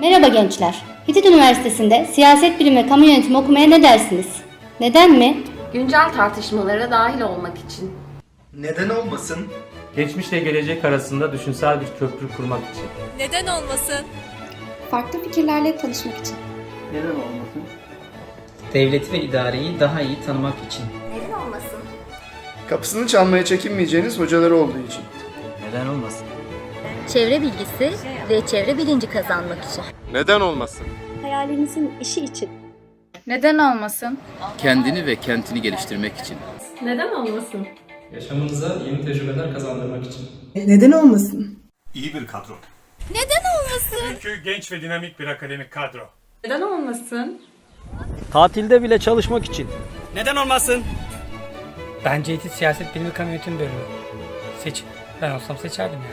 Merhaba gençler. Hitit Üniversitesi'nde siyaset bilimi ve kamu yönetimi okumaya ne dersiniz? Neden mi? Güncel tartışmalara dahil olmak için. Neden olmasın? Geçmişle gelecek arasında düşünsel bir köprü kurmak için. Neden olmasın? Farklı fikirlerle tanışmak için. Devleti ve idareyi daha iyi tanımak için. Neden olmasın? Kapısını çalmaya çekinmeyeceğiniz hocaları olduğu için. Neden olmasın? Çevre bilgisi ve çevre bilinci kazanmak için. Neden olmasın? Hayalinizin işi için. Neden olmasın? kendini ve kentini geliştirmek için. Neden olmasın? Yaşamınıza yeni tecrübeler kazandırmak için. Neden olmasın? İyi bir kadro. Çünkü genç ve dinamik bir akademik kadro. Neden olmasın? Tatilde bile çalışmak için. Neden olmasın? Bence etik siyaset bilimi kamu Battle of Succession ยังไง